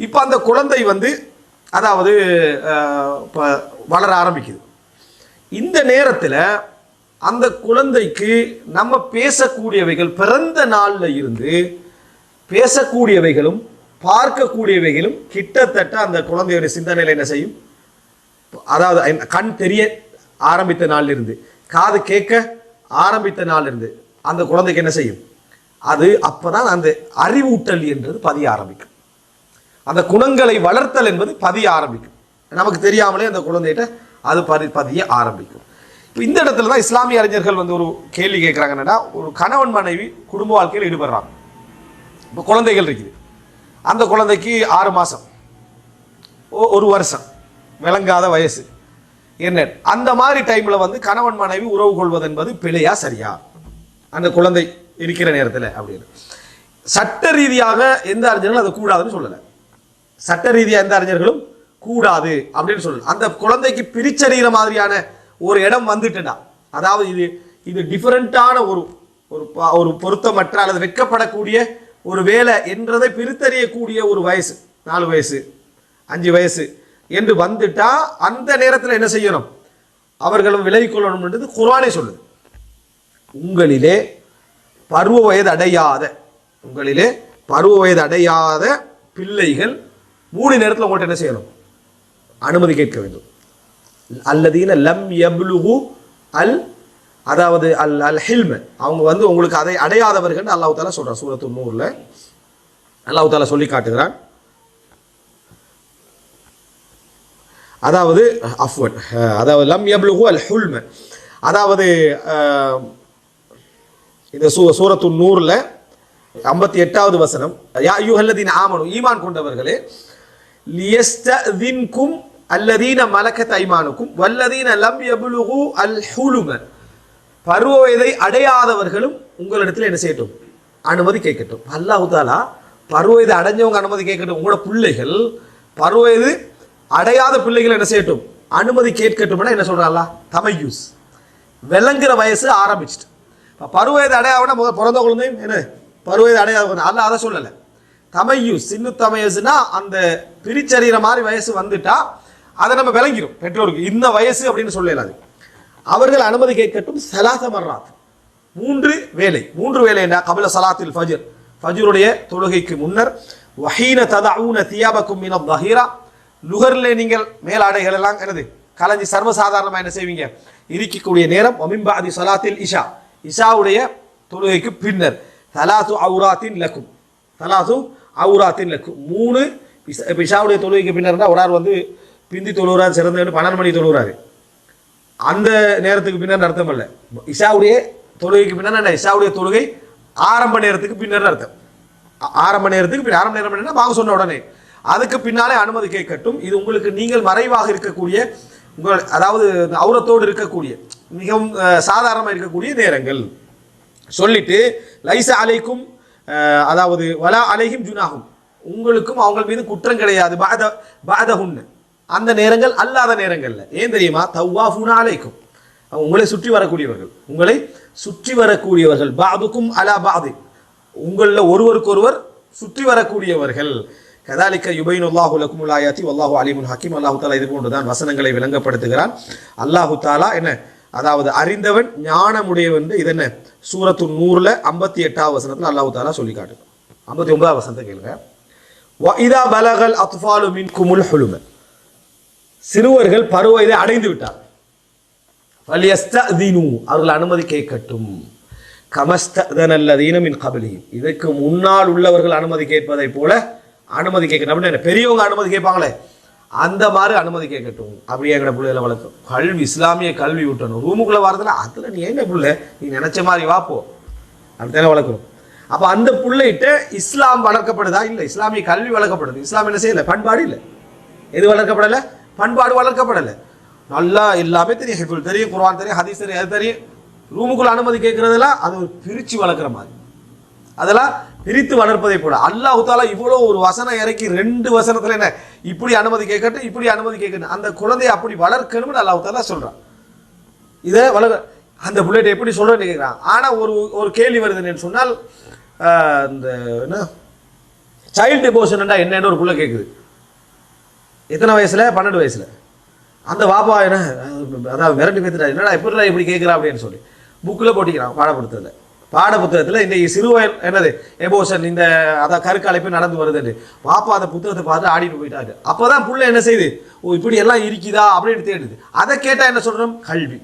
இப்போ அந்த குழந்தை வந்து அதாவது அஹ், வளர ஆரம்பிக்குது. இந்த நேரத்தில் அந்த குழந்தைக்கு நம்ம பேசக்கூடியவைகள் பிறந்த நாளில் இருந்து பேசக்கூடியவைகளும் பார்க்கக்கூடியவைகளும் கிட்டத்தட்ட அந்த குழந்தையுடைய சிந்தனையில் என்ன செய்யும்? அதாவது கண் தெரிய ஆரம்பித்த நாள்ல இருந்து காது கேட்க ஆரம்பித்த நாள் இருந்து அந்த குழந்தைக்கு என்ன செய்யும்? அது அப்போதான் அந்த அறிவூட்டல் என்றது பதிய ஆரம்பிக்கும். அந்த குணங்களை வளர்த்தல் என்பது பதிய ஆரம்பிக்கும். நமக்கு தெரியாமலே அந்த குழந்தைகிட்ட அது பதி பதிய ஆரம்பிக்கும். இப்போ இந்த இடத்துல தான் இஸ்லாமிய அறிஞர்கள் வந்து ஒரு கேள்வி கேட்குறாங்க என்னன்னா ஒரு கணவன் மனைவி குடும்ப வாழ்க்கையில் ஈடுபடுறாங்க. இப்போ குழந்தைகள் இருக்குது. அந்த குழந்தைக்கு ஆறு மாதம் ஒரு வருஷம். விளங்காத வயசு. என்ன? அந்த மாதிரி டைமில் வந்து கணவன் மனைவி உறவு கொள்வது என்பது பிழையா சரியா? அந்த குழந்தை இருக்கிற நேரத்தில் அப்படின்னு. சட்ட ரீதியாக எந்த அறிஞர்களும் அதை கூடாதுன்னு சொல்லலை. சட்ட ரீதியாக எந்த அறிஞர்களும் கூடாது அப்படின்னு சொல்லணும் அந்த குழந்தைக்கு பிரிச்சறிகிற மாதிரியான ஒரு இடம் வந்துட்டுனா அதாவது இது இது டிஃபரெண்டான ஒரு ஒரு ப- ஒரு பொருத்தமற்ற அல்லது வெட்கப்படக்கூடிய ஒரு வேலை என்றதை பிரித்தறியக்கூடிய ஒரு வயசு நாலு வயசு அஞ்சு வயசு என்று வந்துட்டா அந்த நேரத்தில் என்ன செய்யணும்? அவர்களும் விலகிக் கொள்ளணும்ன்றது குரானே சொல்லுது. உங்களிலே பருவ வயது அடையாத உங்களிலே பருவ வயது அடையாத பிள்ளைகள் மூணு நேரத்தில் உங்கள்கிட்ட என்ன செய்யணும்? அனுமதி கேட்க வேண்டும். அல்லதீன லம் எப்லுகு அல் அதாவது அல் அல் ஹில்ம. அவங்க வந்து உங்களுக்கு அதை அடையாதவர்கள் அல்லாஹ் தாலா சொல்கிறார் சூரத்து நூறில் அல்லாஹ் தாலா சொல்லி காட்டுகிறான். அதாவது அஃப்வன் அதாவது லம் எப்லுகு அல் ஹுல்ம. அதாவது இந்த சூ சூரத்து நூறில் ஐம்பத்தி எட்டாவது வசனம் யா யூஹல்லதீன் ஆமனு ஈமான் கொண்டவர்களே லியஸ்தின்கும் அல்லதீன மலக்கத் ஐமானுக்கும் வல்லதீன லம் எபுலுகு அல் ஹுலும பருவ வயதை அடையாதவர்களும் உங்களிடத்தில் என்ன செய்யட்டும்? அனுமதி கேட்கட்டும். அல்லாஹு தாலா பருவ வயது அடைஞ்சவங்க அனுமதி கேட்கட்டும். உங்களோட பிள்ளைகள் பருவ வயது அடையாத பிள்ளைகள் என்ன செய்யட்டும்? அனுமதி கேட்கட்டும்னா என்ன சொல்றாங்களா தமையூஸ். விளங்குற வயசு ஆரம்பிச்சிட்டு. இப்போ பருவயது அடையாவனா முதல் பிறந்த குழந்தையும் என்ன? பருவயது அடையாத அல்ல அதை சொல்லலை. தமையூஸ் சின்ன தமையசுனா அந்த பிரிச்சறிகிற மாதிரி வயசு வந்துட்டா அதை நம்ம விளங்கிடும் பெற்றோருக்கு இந்த வயசு அப்படின்னு சொல்லலாது அவர்கள் அனுமதி கேட்கட்டும் சலாச மர்ராத் மூன்று வேலை. மூன்று வேலைன்னா கபில சலாத்தில் ஃபஜர். ஃபஜருடைய தொழுகைக்கு முன்னர் வஹீன ததஊன தியாபக்கும் மின தஹீரா. லுகர்ல நீங்கள் மேலாடைகள் எல்லாம் என்னது? கலைஞ்சி சர்வசாதாரணமாக என்ன செய்வீங்க? இருக்கக்கூடிய நேரம் ஒமிம்பாதி சலாத்தில் இஷா. இஷாவுடைய தொழுகைக்கு பின்னர் தலாசு அவுராத்தின் லக்கும். தலாசு அவுராத்தின் லக்கும் மூணு இஷா- இஷாவுடைய தொழுகைக்கு பின்னர் ஒரு ஆள் வந்து பிந்தி தொழுகிறார் சிறந்து பன்னெண்டு மணி தொழுகிறாரு அந்த நேரத்துக்கு பின்னர் அர்த்தம் இல்லை. இஷாவுடைய தொழுகைக்கு பின்னர் என்ன? இஷாவுடைய தொழுகை ஆரம்ப நேரத்துக்கு பின்னர் அர்த்தம். ஆரம்ப நேரத்துக்கு பின் ஆரம்ப நேரம் என்ன வாங்க சொன்ன உடனே. அதுக்கு பின்னாலே அனுமதி கேட்கட்டும். இது உங்களுக்கு நீங்கள் மறைவாக இருக்கக்கூடிய உங்கள் அதாவது இந்த அவுரத்தோடு இருக்கக்கூடிய மிகவும் சாதாரணமாக இருக்கக்கூடிய நேரங்கள். சொல்லிட்டு லைசா அலைக்கும் அதாவது வலா அலைஹிம் ஜுனாகும் உங்களுக்கும் அவங்கள் மீது குற்றம் கிடையாது. பாத பாதகுன்னு அந்த நேரங்கள் அல்லாத நேரங்களில். ஏன் தெரியுமா? தவ்வாஃபுனா அலைக்கும். உங்களை சுற்றி வரக்கூடியவர்கள். உங்களை சுற்றி வரக்கூடியவர்கள். பாதுக்கும் அலா பாது உங்களில் ஒருவருக்கொருவர் சுற்றி வரக்கூடியவர்கள். கதாலிக்க யுபைன் அல்லாஹு லக்குமுல்லாயாத்தி அல்லாஹு அலிமுல் ஹக்கீம். அல்லாஹு தாலா இது போன்றுதான் வசனங்களை விளங்கப்படுத்துகிறான். அல்லாஹு தாலா என்ன? அதாவது அறிந்தவன் ஞானமுடையவன் இது என்ன? சூரத்து நூறில் ஐம்பத்தி எட்டாவது வசனத்தில் அல்லாஹு தாலா சொல்லி காட்டுது ஐம்பத்தி ஒன்பதாவது வசனத்தை கேளுங்க. இதா பலகல் அத்ஃபாலு மின் குமுல் ஹுலும. சிறுவர்கள் பருவ இதை அடைந்து விட்டார் வலியஸ்தீனு அவர்கள் அனுமதி கேட்கட்டும். கமஸ்தனல்லதீனம் மின் கபலியும் இதற்கு முன்னால் உள்ளவர்கள் அனுமதி கேட்பதை போல அனுமதி கேட்கணும் அப்படின்னு என்ன, பெரியவங்க அனுமதி கேட்பாங்களே. அந்த மாதிரி அனுமதி கேட்கட்டும் அப்படி எங்கட பிள்ளைகளை வளர்க்கும். கல்வி இஸ்லாமிய கல்வி விட்டணும் ரூமுக்குள்ளே வரதுல அதில் நீ எங்க பிள்ளை? நீ நினைச்ச மாதிரி வாப்போ போ. அப்படித்தானே வளர்க்கணும் அப்போ அந்த பிள்ளைகிட்ட இஸ்லாம் வளர்க்கப்படுதா? இல்லை. இஸ்லாமிய கல்வி வளர்க்கப்படுது. இஸ்லாம் என்ன செய்யலை? பண்பாடு இல்லை. எது வளர்க்கப்படலை? பண்பாடு வளர்க்கப்படலை. நல்லா எல்லாமே தெரியும். ஹிஃபுல் தெரியும் குர்வான் தெரியும் ஹதீஸ் தெரியும் அது தெரியும்? ரூமுக்குள்ள அனுமதி கேட்குறதெல்லாம் அது ஒரு பிரித்து வளர்க்குற மாதிரி. அதெல்லாம் பிரித்து வளர்ப்பதை போல. அல்லாஹு தாலா இவ்வளோ ஒரு வசனம் இறக்கி ரெண்டு வசனத்தில் என்ன? இப்படி அனுமதி கேட்கட்டும் இப்படி அனுமதி கேட்கணும் அந்த குழந்தையை அப்படி வளர்க்கணும்னு அல்லாஹு தாலா சொல்கிறான் இதை வளர்க்க அந்த புல்லட் எப்படி சொல்றேன்னு கேட்குறான் ஆனால் ஒரு ஒரு கேள்வி வருதுன்னு சொன்னால் இந்த என்ன? சைல்டு டிவோஷன்டா என்னன்னு ஒரு புள்ள கேட்குது எத்தனை வயசில்? பன்னெண்டு வயசில். அந்த வாப்பா என்ன அதாவது விரட்டி பேத்துட்டா என்னடா எப்படி இப்படி கேட்குறா அப்படின்னு சொல்லி. புக்கில் போட்டிக்கிறான் பாட புத்தகத்தில் இந்த சிறுவன் என்னது எபோஷன் இந்த அதான் கருக்கலைப்பு நடந்து வருதுன்னு. பாப்பா அந்த புத்தகத்தை பார்த்து ஆடிட்டு போயிட்டாரு அப்பதான் பிள்ளை என்ன செய்யுது ஓ இப்படி எல்லாம் இருக்குதா? அப்படின்னு தேடுது. அதை கேட்டால் என்ன சொல்கிறோம் கல்வி.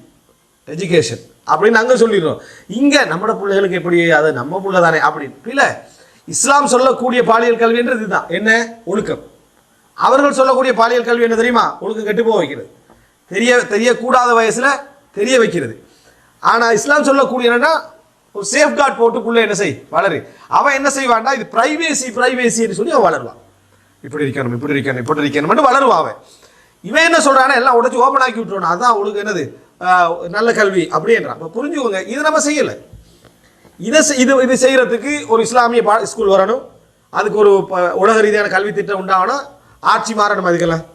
எஜுகேஷன் அப்படின்னு அங்கே சொல்லிடுறோம். இங்கே நம்ம பிள்ளைகளுக்கு எப்படி? அது நம்ம பிள்ளை தானே அப்படின்னு. இல்லை இஸ்லாம் சொல்லக்கூடிய பாலியல் கல்வின்றது இதுதான். என்ன? ஒழுக்கம். அவர்கள் சொல்லக்கூடிய பாலியல் கல்வி என்ன தெரியுமா? ஒழுக்கம் கெட்டு போக வைக்கிறது. தெரிய தெரியக்கூடாத வயசில் தெரிய வைக்கிறது. ஆனால் இஸ்லாம் சொல்லக்கூடிய என்னன்னா ஒரு சேஃப் போட்டுக்குள்ளே என்ன செய்? வளரு. அவன் என்ன செய்வான்டா இது பிரைவேசி பிரைவேசின்னு சொல்லி அவன் வளருவான். இப்படி இருக்கணும் இப்படி இருக்கணும் இப்படி இருக்கணும் வளருவான் அவன். இவன் என்ன சொல்றானா எல்லாம் உடச்சு ஓப்பன் ஆக்கி விட்டுருவான். அதான் அவளுக்கு என்னது? நல்ல கல்வி அப்படின்றான். இப்போ புரிஞ்சுக்கோங்க இது நம்ம செய்யலை. இதை செய்- இது இது செய்கிறதுக்கு ஒரு இஸ்லாமிய பா ஸ்கூல் வரணும். அதுக்கு ஒரு ப- உலக ரீதியான கல்வி திட்டம் உண்டாகணும். ஆட்சி மாறணும் அதுக்கெல்லாம்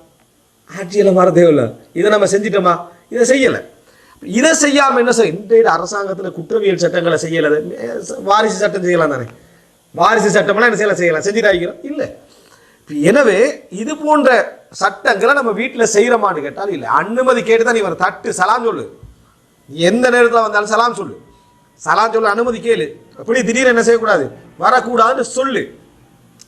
ஆட்சியெல்லாம் மாற தேவையில்ல. இதை நம்ம செஞ்சிட்டோமா? இதை செய்யலை. இதை செய்யாம என்ன செய்ய இன்றைய அரசாங்கத்தில் குற்றவியல் சட்டங்களை செய்யலை. வாரிசு சட்டம் செய்யலாம் தானே? வாரிசு சட்டமெல்லாம் என்ன செய்யலாம்? செய்யலாம். செஞ்சுட்டாக்கிறோம் இல்லை. எனவே இது போன்ற சட்டங்களை நம்ம வீட்டில் செய்கிறோமான்னு கேட்டால் இல்லை. அனுமதி கேட்டு தான் நீ வர தட்டு சலாம் சொல்லு. எந்த நேரத்தில் வந்தாலும் சலாம் சொல்லு. சலாம் சொல்ல அனுமதி கேளு. அப்படி திடீர்னு என்ன செய்யக்கூடாது? வரக்கூடாதுன்னு சொல்லு.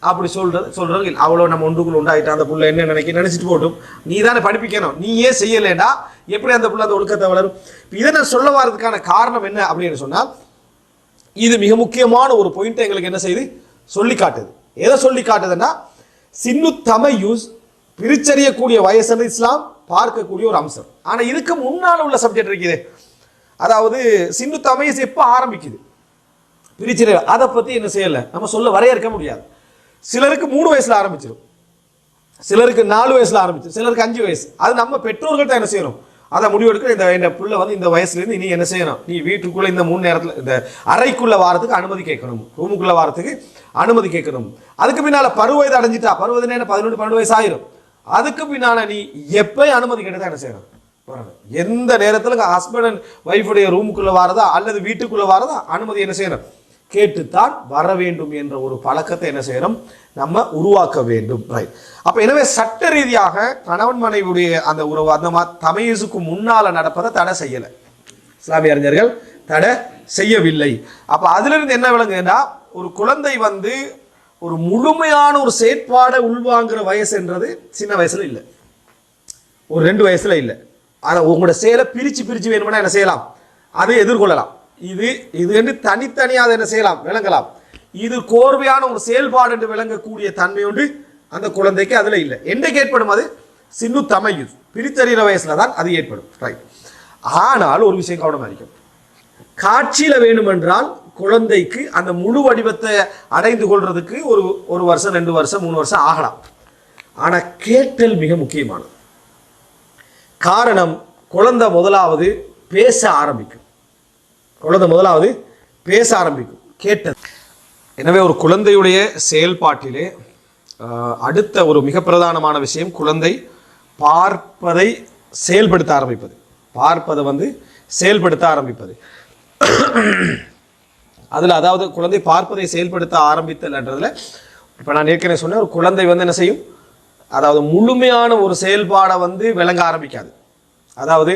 அப்படி சொல்றது சொல்றது இல்லை அவ்வளோ நம்ம ஒன்றுக்குள்ள உண்டாகிட்டா அந்த புள்ள என்ன நினைக்க நினைச்சிட்டு போட்டும் நீ தானே படிப்பிக்கணும். நீ ஏன் செய்யலேடா. எப்படி அந்த புள்ள அந்த ஒழுக்கத்தை வளரும்? இதை நான் சொல்ல வர்றதுக்கான காரணம் என்ன அப்படின்னு சொன்னால் இது மிக முக்கியமான ஒரு பாயிண்ட் எங்களுக்கு என்ன செய்யுது சொல்லி காட்டுது எதை சொல்லி காட்டுதுன்னா சின்னு தமையூஸ் பிரிச்சறியக்கூடிய வயசு இஸ்லாம் பார்க்கக்கூடிய ஒரு அம்சம். ஆனால் இதுக்கு முன்னால் உள்ள சப்ஜெக்ட் இருக்குது. அதாவது சின்னு தமையஸ் எப்போ ஆரம்பிக்குது? பிரிச்சறிய அதை பற்றி என்ன செய்யலை? நம்ம சொல்ல வரையறுக்க முடியாது. சிலருக்கு மூணு வயசுல ஆரம்பிச்சிடும் சிலருக்கு நாலு வயசுல ஆரம்பிச்சிடும் சிலருக்கு அஞ்சு வயசு. அது நம்ம பெற்றோர்கள்ட்ட என்ன செய்யணும்? அதை முடிவெடுக்க இந்த இந்த பிள்ளை வந்து இந்த வயசுலேருந்து நீ என்ன செய்யணும்? நீ வீட்டுக்குள்ளே இந்த மூணு நேரத்தில் இந்த அறைக்குள்ள வாரத்துக்கு அனுமதி கேட்கணும். ரூமுக்குள்ள வாரத்துக்கு அனுமதி கேட்கணும். அதுக்கு பின்னால் பருவ வயது அடைஞ்சிட்டா பருவ வயது என்ன பதினொன்று பன்னெண்டு வயசு ஆயிரும். அதுக்கு பின்னால் நீ எப்ப அனுமதி கேட்டதா என்ன செய்யணும்? எந்த நேரத்தில் ஹஸ்பண்ட் அண்ட் ஒய்ஃபுடைய ரூமுக்குள்ளே வாரதா அல்லது வீட்டுக்குள்ளே வாரதா அனுமதி என்ன செய்யணும்? கேட்டுத்தான் வர வேண்டும் என்ற ஒரு பழக்கத்தை என்ன செய்யணும்? நம்ம உருவாக்க வேண்டும். ரைட் அப்ப எனவே சட்ட ரீதியாக கணவன் மனைவியுடைய அந்த உறவு அந்த மா தமையசுக்கு முன்னால நடப்பதை தடை செய்யல. இஸ்லாமிய அறிஞர்கள் தடை செய்யவில்லை. அப்ப அதுல இருந்து என்ன விளங்குன்னா ஒரு குழந்தை வந்து ஒரு முழுமையான ஒரு செயற்பாடை உள்வாங்குற வயசுன்றது சின்ன வயசுல இல்லை. ஒரு ரெண்டு வயசுல இல்லை. ஆனா உங்களோட செயலை பிரிச்சு பிரிச்சு வேணும்னா என்ன செய்யலாம்? அதை எதிர்கொள்ளலாம். இது இது என்று தனித்தனியாக அதை என்ன செய்யலாம்? விளங்கலாம். இது கோர்வையான ஒரு செயல்பாடு என்று விளங்கக்கூடிய தன்மை ஒன்று அந்த குழந்தைக்கு அதில் இல்லை. என்றைக்கு ஏற்படும் அது? சின்னு தமையுஸ் பிரித்தறிகிற வயசுல தான் அது ஏற்படும். ரைட் ஆனால் ஒரு விஷயம் கவனமாக இருக்கும் காட்சியில் வேண்டுமென்றால் குழந்தைக்கு அந்த முழு வடிவத்தை அடைந்து கொள்றதுக்கு ஒரு ஒரு வருஷம் ரெண்டு வருஷம் மூணு வருஷம் ஆகலாம். ஆனால் கேட்டல் மிக முக்கியமானது. காரணம் குழந்தை முதலாவது பேச ஆரம்பிக்கும். குழந்தை முதலாவது பேச ஆரம்பிக்கும். கேட்டது. எனவே ஒரு குழந்தையுடைய செயல்பாட்டிலே அடுத்த ஒரு மிக பிரதானமான விஷயம் குழந்தை பார்ப்பதை செயல்படுத்த ஆரம்பிப்பது. பார்ப்பதை வந்து செயல்படுத்த ஆரம்பிப்பது. அதில் அதாவது குழந்தை பார்ப்பதை செயல்படுத்த ஆரம்பித்தல்ன்றதில் இப்போ நான் ஏற்கனவே சொன்னேன் ஒரு குழந்தை வந்து என்ன செய்யும்? அதாவது முழுமையான ஒரு செயல்பாடை வந்து விளங்க ஆரம்பிக்காது. அதாவது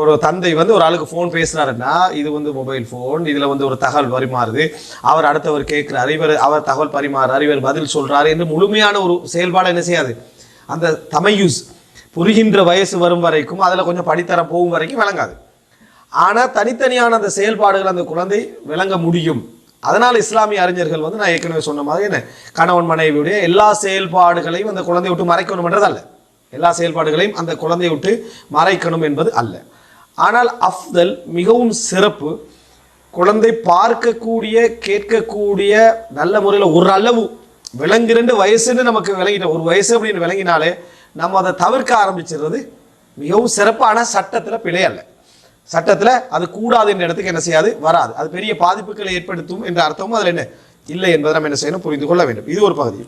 ஒரு தந்தை வந்து ஒரு ஆளுக்கு ஃபோன் பேசுறாருன்னா இது வந்து மொபைல் ஃபோன் இதில் வந்து ஒரு தகவல் பரிமாறுது. அவர் அடுத்தவர் கேட்குறாரு இவர் அவர் தகவல் பரிமாறுறாரு இவர் பதில் சொல்கிறாரு என்று முழுமையான ஒரு செயல்பாடை என்ன செய்யாது? அந்த தமையூஸ் புரிகின்ற வயசு வரும் வரைக்கும் அதில் கொஞ்சம் படித்தரம் போகும் வரைக்கும் விளங்காது. ஆனால் தனித்தனியான அந்த செயல்பாடுகள் அந்த குழந்தை விளங்க முடியும். அதனால் இஸ்லாமிய அறிஞர்கள் வந்து நான் ஏற்கனவே சொன்ன மாதிரி என்ன கணவன் மனைவியுடைய எல்லா செயல்பாடுகளையும் அந்த குழந்தையை விட்டு மறைக்கணும்ன்றது அல்ல எல்லா செயல்பாடுகளையும் அந்த குழந்தையை விட்டு மறைக்கணும் என்பது அல்ல. ஆனால் அஃதல் மிகவும் சிறப்பு. குழந்தை பார்க்கக்கூடிய கேட்கக்கூடிய நல்ல முறையில் ஒரு அளவு விளங்குறண்டு வயசுன்னு நமக்கு விளங்கின ஒரு வயசு அப்படின்னு விளங்கினாலே நம்ம அதை தவிர்க்க ஆரம்பிச்சிடுறது மிகவும் சிறப்பான சட்டத்தில் பிழை அல்ல. சட்டத்தில் அது கூடாது என்ற இடத்துக்கு என்ன செய்யாது? வராது. அது பெரிய பாதிப்புகளை ஏற்படுத்தும் என்ற அர்த்தமும் அதில் என்ன? இல்லை என்பதை நம்ம என்ன செய்யணும்? புரிந்து கொள்ள வேண்டும். இது ஒரு பகுதி.